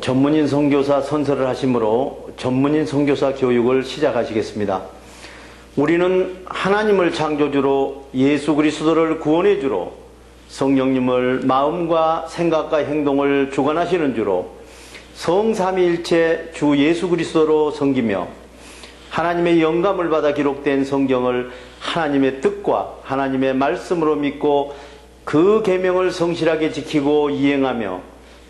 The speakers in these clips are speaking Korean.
전문인 선교사 선서를 하심으로 전문인 선교사 교육을 시작하시겠습니다. 우리는 하나님을 창조주로 예수 그리스도를 구원해 주로 성령님을 마음과 생각과 행동을 주관하시는 주로 성삼위일체 주 예수 그리스도로 섬기며 하나님의 영감을 받아 기록된 성경을 하나님의 뜻과 하나님의 말씀으로 믿고 그 계명을 성실하게 지키고 이행하며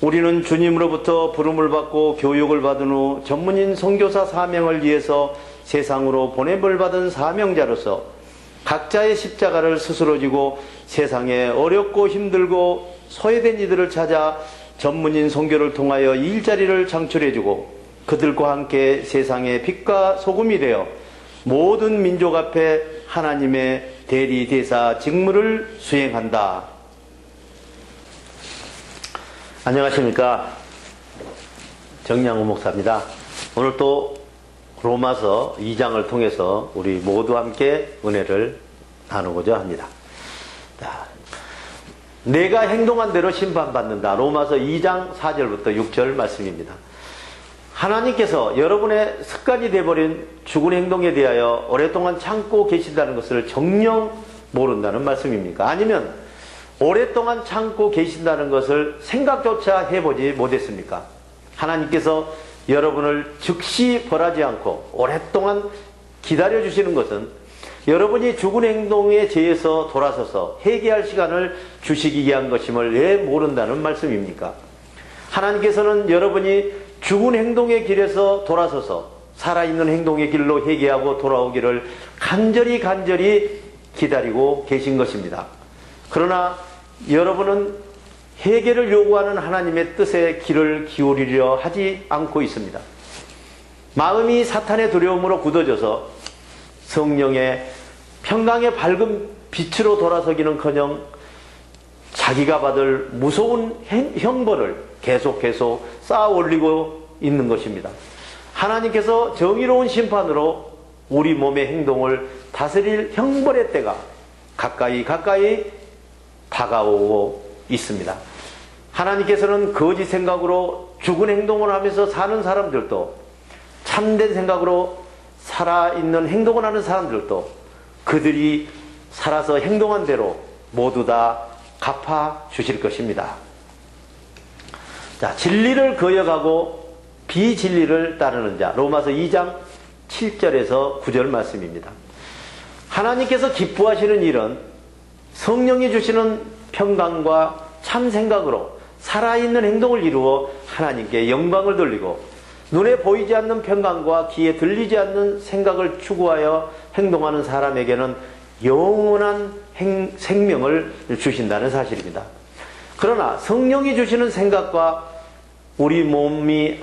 우리는 주님으로부터 부름을 받고 교육을 받은 후 전문인 선교사 사명을 위해서 세상으로 보냄을 받은 사명자로서 각자의 십자가를 스스로 지고 세상에 어렵고 힘들고 소외된 이들을 찾아 전문인 선교를 통하여 일자리를 창출해주고 그들과 함께 세상의 빛과 소금이 되어 모든 민족 앞에 하나님의 대리 대사 직무를 수행한다. 안녕하십니까. 정양호 목사입니다. 오늘 또 로마서 2장을 통해서 우리 모두 함께 은혜를 나누고자 합니다. 자, 내가 행동한 대로 심판받는다. 로마서 2장 4절부터 6절 말씀입니다. 하나님께서 여러분의 습관이 되어버린 죽은 행동에 대하여 오랫동안 참고 계신다는 것을 정녕 모른다는 말씀입니까? 아니면 오랫동안 참고 계신다는 것을 생각조차 해보지 못했습니까? 하나님께서 여러분을 즉시 벌하지 않고 오랫동안 기다려주시는 것은 여러분이 죽은 행동에 대해서 돌아서서 회개할 시간을 주시기 위한 것임을 왜 모른다는 말씀입니까? 하나님께서는 여러분이 죽은 행동의 길에서 돌아서서 살아있는 행동의 길로 회개하고 돌아오기를 간절히 간절히 기다리고 계신 것입니다. 그러나 여러분은 회개를 요구하는 하나님의 뜻에 귀를 기울이려 하지 않고 있습니다. 마음이 사탄의 두려움으로 굳어져서 성령의 평강의 밝은 빛으로 돌아서기는 커녕 자기가 받을 무서운 형벌을 계속 계속 쌓아 올리고 있는 것입니다. 하나님께서 정의로운 심판으로 우리 몸의 행동을 다스릴 형벌의 때가 가까이 가까이 다가오고 있습니다. 하나님께서는 거짓 생각으로 죽은 행동을 하면서 사는 사람들도 참된 생각으로 살아있는 행동을 하는 사람들도 그들이 살아서 행동한 대로 모두 다 갚아 주실 것입니다. 자, 진리를 거역하고 비진리를 따르는 자. 로마서 2장 7절에서 9절 말씀입니다. 하나님께서 기뻐하시는 일은 성령이 주시는 평강과 참 생각으로 살아있는 행동을 이루어 하나님께 영광을 돌리고 눈에 보이지 않는 평강과 귀에 들리지 않는 생각을 추구하여 행동하는 사람에게는 영원한 행, 생명을 주신다는 사실입니다. 그러나 성령이 주시는 생각과 우리 몸이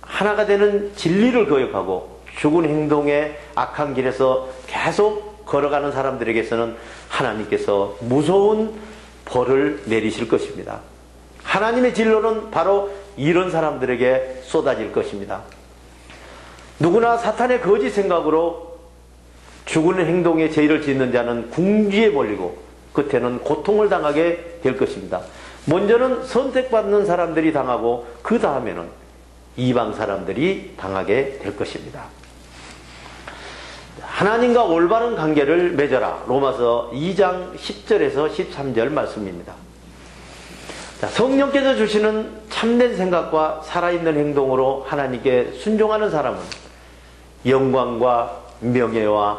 하나가 되는 진리를 거역하고 죽은 행동의 악한 길에서 계속 걸어가는 사람들에게서는 하나님께서 무서운 벌을 내리실 것입니다. 하나님의 진로는 바로 이런 사람들에게 쏟아질 것입니다. 누구나 사탄의 거짓 생각으로 죽은 행동에 죄를 짓는 자는 궁지에 몰리고 끝에는 고통을 당하게 될 것입니다. 먼저는 선택받는 사람들이 당하고 그 다음에는 이방 사람들이 당하게 될 것입니다. 하나님과 올바른 관계를 맺어라. 로마서 2장 10절에서 13절 말씀입니다. 자, 성령께서 주시는 참된 생각과 살아있는 행동으로 하나님께 순종하는 사람은 영광과 명예와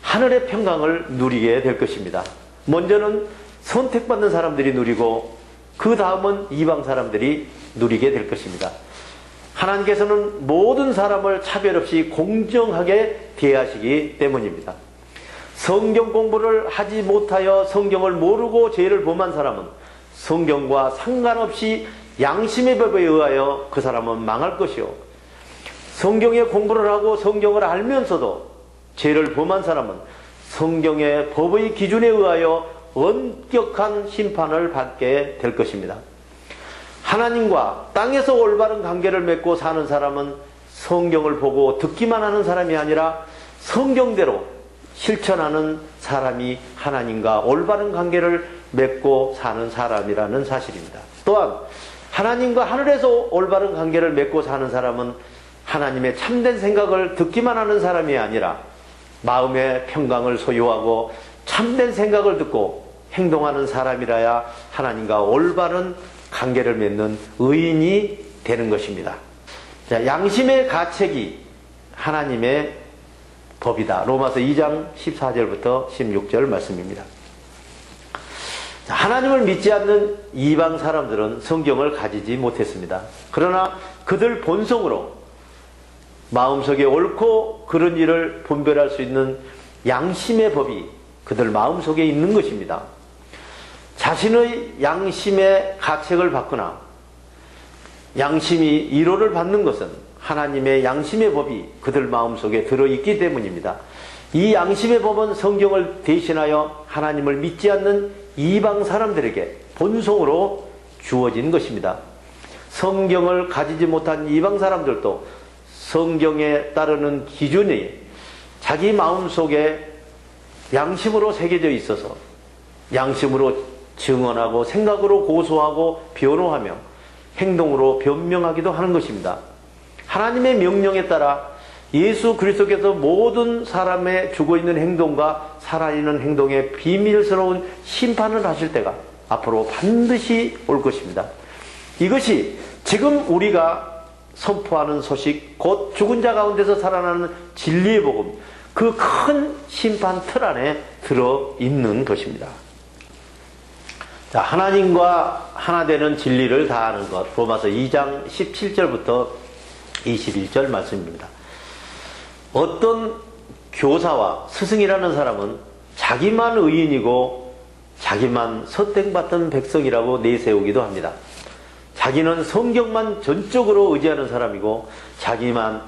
하늘의 평강을 누리게 될 것입니다. 먼저는 선택받는 사람들이 누리고 그 다음은 이방 사람들이 누리게 될 것입니다. 하나님께서는 모든 사람을 차별 없이 공정하게 대하시기 때문입니다. 성경 공부를 하지 못하여 성경을 모르고 죄를 범한 사람은 성경과 상관없이 양심의 법에 의하여 그 사람은 망할 것이요. 성경의 공부를 하고 성경을 알면서도 죄를 범한 사람은 성경의 법의 기준에 의하여 엄격한 심판을 받게 될 것입니다. 하나님과 땅에서 올바른 관계를 맺고 사는 사람은 성경을 보고 듣기만 하는 사람이 아니라 성경대로 실천하는 사람이 하나님과 올바른 관계를 맺고 사는 사람이라는 사실입니다. 또한 하나님과 하늘에서 올바른 관계를 맺고 사는 사람은 하나님의 참된 생각을 듣기만 하는 사람이 아니라 마음의 평강을 소유하고 참된 생각을 듣고 행동하는 사람이라야 하나님과 올바른 관계를 맺는 의인이 되는 것입니다. 자, 양심의 가책이 하나님의 법이다. 로마서 2장 14절부터 16절 말씀입니다. 자, 하나님을 믿지 않는 이방 사람들은 성경을 가지지 못했습니다. 그러나 그들 본성으로 마음속에 옳고 그런 일을 분별할 수 있는 양심의 법이 그들 마음속에 있는 것입니다. 자신의 양심의 가책을 받거나 양심이 이로를 받는 것은 하나님의 양심의 법이 그들 마음속에 들어있기 때문입니다. 이 양심의 법은 성경을 대신하여 하나님을 믿지 않는 이방 사람들에게 본성으로 주어진 것입니다. 성경을 가지지 못한 이방 사람들도 성경에 따르는 기준이 자기 마음속에 양심으로 새겨져 있어서 양심으로 증언하고 생각으로 고소하고 변호하며 행동으로 변명하기도 하는 것입니다. 하나님의 명령에 따라 예수 그리스도께서 모든 사람의 죽어 있는 행동과 살아있는 행동에 비밀스러운 심판을 하실 때가 앞으로 반드시 올 것입니다. 이것이 지금 우리가 선포하는 소식, 곧 죽은 자 가운데서 살아나는 진리의 복음, 그 큰 심판 틀 안에 들어 있는 것입니다. 자, 하나님과 하나 되는 진리를 다하는 것. 로마서 2장 17절부터 21절 말씀입니다. 어떤 교사와 스승이라는 사람은 자기만 의인이고 자기만 선택받던 백성이라고 내세우기도 합니다. 자기는 성경만 전적으로 의지하는 사람이고 자기만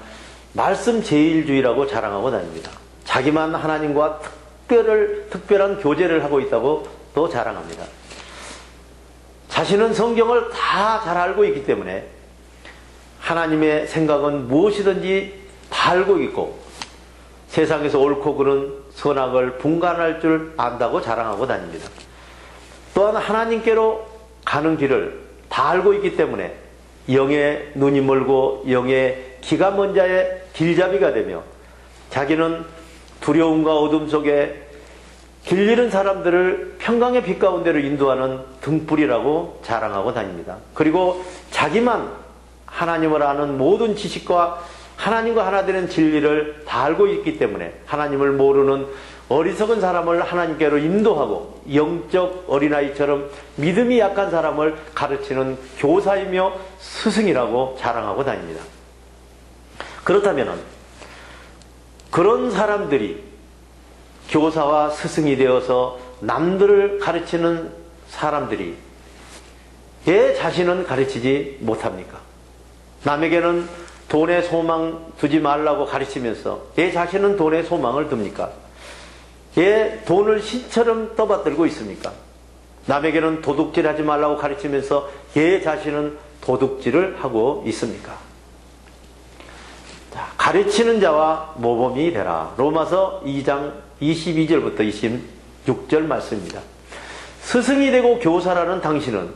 말씀 제일주의라고 자랑하고 다닙니다. 자기만 하나님과 특별을, 특별한 교제를 하고 있다고 또 자랑합니다. 자신은 성경을 다 잘 알고 있기 때문에 하나님의 생각은 무엇이든지 다 알고 있고 세상에서 옳고 그른 선악을 분간할 줄 안다고 자랑하고 다닙니다. 또한 하나님께로 가는 길을 다 알고 있기 때문에 영의 눈이 멀고 영의 기가 먼 자의 길잡이가 되며 자기는 두려움과 어둠 속에 길 잃은 사람들을 평강의 빛 가운데로 인도하는 등불이라고 자랑하고 다닙니다. 그리고 자기만 하나님을 아는 모든 지식과 하나님과 하나 되는 진리를 다 알고 있기 때문에 하나님을 모르는 어리석은 사람을 하나님께로 인도하고 영적 어린아이처럼 믿음이 약한 사람을 가르치는 교사이며 스승이라고 자랑하고 다닙니다. 그렇다면 그런 사람들이 교사와 스승이 되어서 남들을 가르치는 사람들이 왜 자신은 가르치지 못합니까? 남에게는 돈에 소망 두지 말라고 가르치면서 내 자신은 돈에 소망을 둡니까? 왜 돈을 신처럼 떠받들고 있습니까? 남에게는 도둑질 하지 말라고 가르치면서 얘 자신은 도둑질을 하고 있습니까? 자, 가르치는 자와 모범이 되라. 로마서 2장 22절부터 26절 말씀입니다. 스승이 되고 교사라는 당신은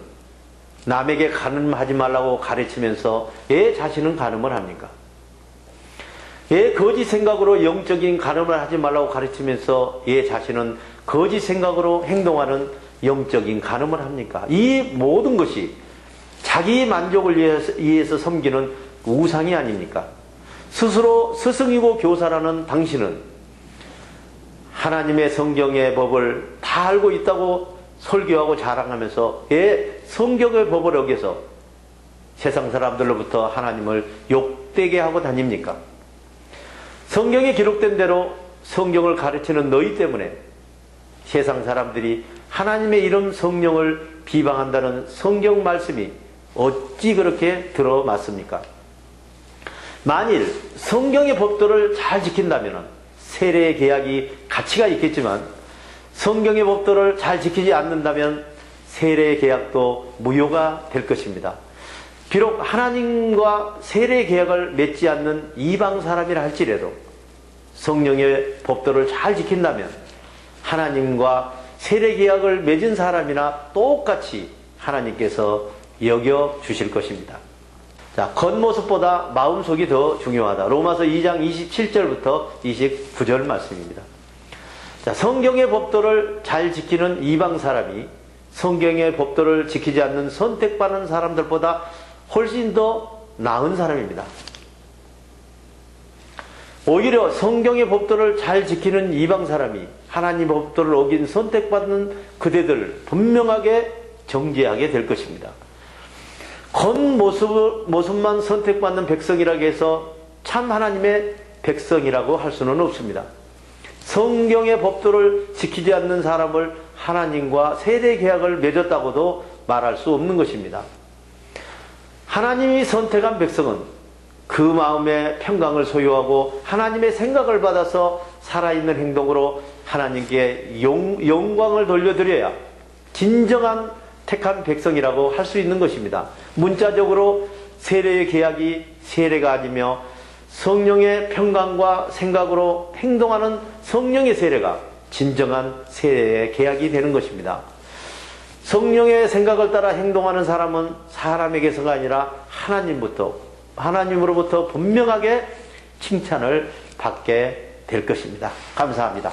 남에게 가늠하지 말라고 가르치면서 왜 자신은 가늠을 합니까? 왜 거짓 생각으로 영적인 가늠을 하지 말라고 가르치면서 왜 자신은 거짓 생각으로 행동하는 영적인 가늠을 합니까? 이 모든 것이 자기 만족을 위해서, 위해서 섬기는 우상이 아닙니까? 스스로 스승이고 교사라는 당신은 하나님의 성경의 법을 다 알고 있다고 설교하고 자랑하면서 왜 성경의 법을 어겨서 세상 사람들로부터 하나님을 욕되게 하고 다닙니까? 성경에 기록된 대로 성경을 가르치는 너희 때문에 세상 사람들이 하나님의 이름 성령을 비방한다는 성경 말씀이 어찌 그렇게 들어맞습니까? 만일 성경의 법도를 잘 지킨다면 세례의 계약이 가치가 있겠지만 성경의 법도를 잘 지키지 않는다면 세례의 계약도 무효가 될 것입니다. 비록 하나님과 세례의 계약을 맺지 않는 이방 사람이라 할지라도 성령의 법도를 잘 지킨다면 하나님과 세례 계약을 맺은 사람이나 똑같이 하나님께서 여겨 주실 것입니다. 자, 겉모습보다 마음속이 더 중요하다. 로마서 2장 27절부터 29절 말씀입니다. 자, 성경의 법도를 잘 지키는 이방 사람이 성경의 법도를 지키지 않는 선택받는 사람들보다 훨씬 더 나은 사람입니다. 오히려 성경의 법도를 잘 지키는 이방 사람이 하나님 법도를 어긴 선택받는 그대들을 분명하게 정죄하게 될 것입니다. 겉모습, 모습만 선택받는 백성이라고 해서 참 하나님의 백성이라고 할 수는 없습니다. 성경의 법도를 지키지 않는 사람을 하나님과 세대 계약을 맺었다고도 말할 수 없는 것입니다. 하나님이 선택한 백성은 그 마음의 평강을 소유하고 하나님의 생각을 받아서 살아있는 행동으로 하나님께 영, 영광을 돌려드려야 진정한 택한 백성이라고 할 수 있는 것입니다. 문자적으로 세례의 계약이 세례가 아니며 성령의 평강과 생각으로 행동하는 성령의 세례가 진정한 세례의 계약이 되는 것입니다. 성령의 생각을 따라 행동하는 사람은 사람에게서가 아니라 하나님부터 하나님으로부터 분명하게 칭찬을 받게 될 것입니다. 감사합니다.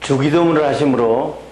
주기도문을 하심으로